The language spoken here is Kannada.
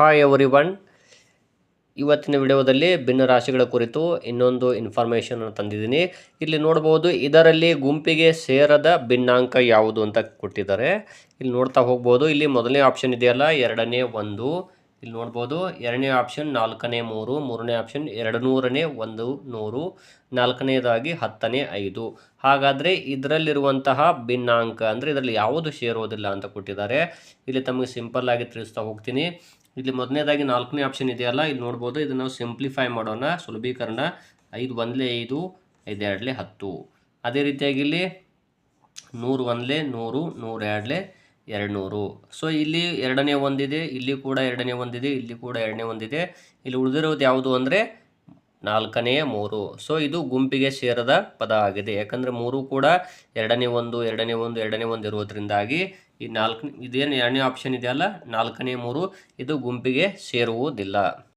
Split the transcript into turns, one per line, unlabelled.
ಹಾಯ್ ಎವ್ರಿ ಒನ್ ಇವತ್ತಿನ ವಿಡಿಯೋದಲ್ಲಿ ಭಿನ್ನ ರಾಶಿಗಳ ಕುರಿತು ಇನ್ನೊಂದು ಇನ್ಫಾರ್ಮೇಷನ್ ತಂದಿದ್ದೀನಿ. ಇಲ್ಲಿ ನೋಡ್ಬೋದು, ಇದರಲ್ಲಿ ಗುಂಪಿಗೆ ಸೇರದ ಭಿನ್ನಾಂಕ ಯಾವುದು ಅಂತ ಕೊಟ್ಟಿದ್ದಾರೆ. ಇಲ್ಲಿ ನೋಡ್ತಾ ಹೋಗ್ಬೋದು, ಇಲ್ಲಿ ಮೊದಲನೇ ಆಪ್ಷನ್ ಇದೆಯಲ್ಲ, ಎರಡನೇ ಒಂದು. ಇಲ್ಲಿ ನೋಡ್ಬೋದು, ಎರಡನೇ ಆಪ್ಷನ್ ನಾಲ್ಕನೇ ಮೂರು, ಮೂರನೇ ಆಪ್ಷನ್ ಎರಡು ನೂರನೇ ಒಂದು ನೂರು, ನಾಲ್ಕನೇದಾಗಿ ಹತ್ತನೇ ಐದು. ಹಾಗಾದರೆ ಇದರಲ್ಲಿರುವಂತಹ ಭಿನ್ನಾಂಕ ಅಂದರೆ ಇದರಲ್ಲಿ ಯಾವುದು ಸೇರೋದಿಲ್ಲ ಅಂತ ಕೊಟ್ಟಿದ್ದಾರೆ. ಇಲ್ಲಿ ತಮಗೆ ಸಿಂಪಲ್ ಆಗಿ ತಿಳಿಸ್ತಾ ಹೋಗ್ತೀನಿ. ಇಲ್ಲಿ ಮೊದಲನೇದಾಗಿ ನಾಲ್ಕನೇ ಆಪ್ಷನ್ ಇದೆಯಲ್ಲ, ಇಲ್ಲಿ ನೋಡ್ಬೋದು, ಇದನ್ನು ನಾವು ಸಿಂಪ್ಲಿಫೈ ಮಾಡೋಣ. ಸುಲಭೀಕರಣ ಐದು ಒಂದಲೇ ಐದು ಐದು ಎರಡಲೇ ಹತ್ತು. ಅದೇ ರೀತಿಯಾಗಿ ಇಲ್ಲಿ ನೂರು ಒಂದಲೇ ನೂರು ನೂರು ಎರಡಲೇ ಎರಡು ನೂರು ಸೊ ಇಲ್ಲಿ ಎರಡನೇ ಒಂದಿದೆ, ಇಲ್ಲಿ ಕೂಡ ಎರಡನೇ ಒಂದಿದೆ, ಇಲ್ಲಿ ಕೂಡ ಎರಡನೇ ಒಂದಿದೆ. ಇಲ್ಲಿ ಉಳಿದಿರೋದು ಯಾವುದು ಅಂದರೆ ನಾಲ್ಕನೆಯ ಮೂರು. ಸೊ ಇದು ಗುಂಪಿಗೆ ಸೇರದ ಪದ ಆಗಿದೆ. ಯಾಕಂದರೆ ಮೂರು ಕೂಡ ಎರಡನೇ ಒಂದು ಎರಡನೇ ಒಂದು ಎರಡನೇ ಒಂದು ಇರುವುದರಿಂದಾಗಿ ಈ ನಾಲ್ಕನೇ, ಇದೇನು ಎರಡನೇ ಆಪ್ಷನ್ ಇದೆಯಲ್ಲ? ನಾಲ್ಕನೇ ಮೂರು. ಇದು ಗುಂಪಿಗೆ ಸೇರುವುದಿಲ್ಲ.